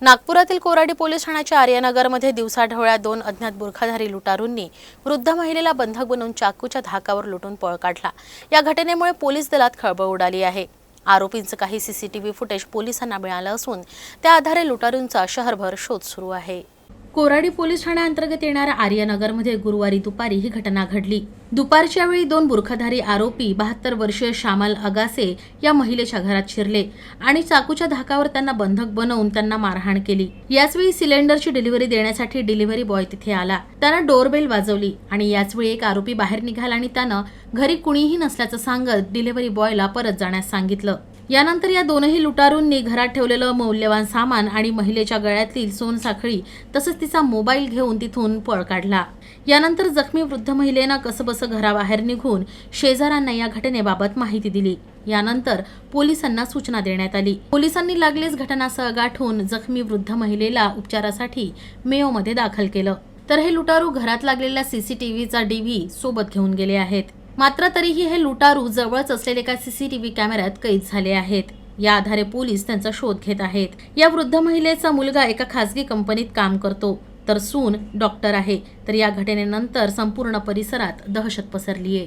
नागपुरातील कोराडी पोलीस ठाण्याच्या आर्यनगरमध्ये दिवसाढवळ्या दोन अज्ञात बुरखाधारी लुटारूंनी वृद्ध महिलेला बंधक बनवून चाकूच्या धाकावर लुटून पळ काढला. या घटनेमुळे पोलीस दलात खळबळ उडाली आहे. आरोपींचं काही सीसीटीव्ही फुटेज पोलिसांना मिळालं असून त्या आधारे लुटारूंचा शहरभर शोध सुरू आहे. कोराडी पोलीस ठाण्याअंतर्गत येणाऱ्या आर्यनगरमध्ये गुरुवारी दुपारी ही घटना घडली. दुपारच्या वेळी दोन बुरखाधारी आरोपी बहात्तर वर्षीय श्यामल अगासे या महिलेच्या घरात शिरले आणि चाकूच्या धाकावर त्यांना बंधक बनवून त्यांना मारहाण केली. याचवेळी सिलेंडरची डिलिव्हरी देण्यासाठी डिलिव्हरी बॉय तिथे आला. त्यानं डोरबेल वाजवली आणि याचवेळी एक आरोपी बाहेर निघाला आणि त्यानं घरी कुणीही नसल्याचं सांगत डिलिव्हरी बॉयला परत जाण्यास सांगितलं. यानंतर या दोनही लुटारूंनी घरात ठेवलेलं मौल्यवान सामान आणि महिलेच्या गळ्यातील सोनसाखळी तसंच तिचा मोबाईल घेऊन तिथून पळ काढला. यानंतर जखमी वृद्ध महिलेनं कसंबसं घराबाहेर निघून शेजाऱ्यांना या घटनेबाबत माहिती दिली. यानंतर पोलिसांना सूचना देण्यात आली. पोलिसांनी लागलीच घटनास्थळ गाठून जखमी वृद्ध महिलेला उपचारासाठी मेयोमध्ये दाखल केलं. तर हे लुटारू घरात लागलेल्या सीसीटीव्हीचा डीव्ही सोबत घेऊन गेले आहेत. मात्र तरीही हे लुटारू जवळच असलेल्या एका सीसीटीव्ही कॅमेऱ्यात कैद झाले आहेत. या आधारे पोलीस त्यांचा शोध घेत आहेत. या वृद्ध महिलेचा मुलगा एका खासगी कंपनीत काम करतो. तर सून डॉक्टर आहे. तर या घटनेनंतर संपूर्ण परिसरात दहशत पसरली आहे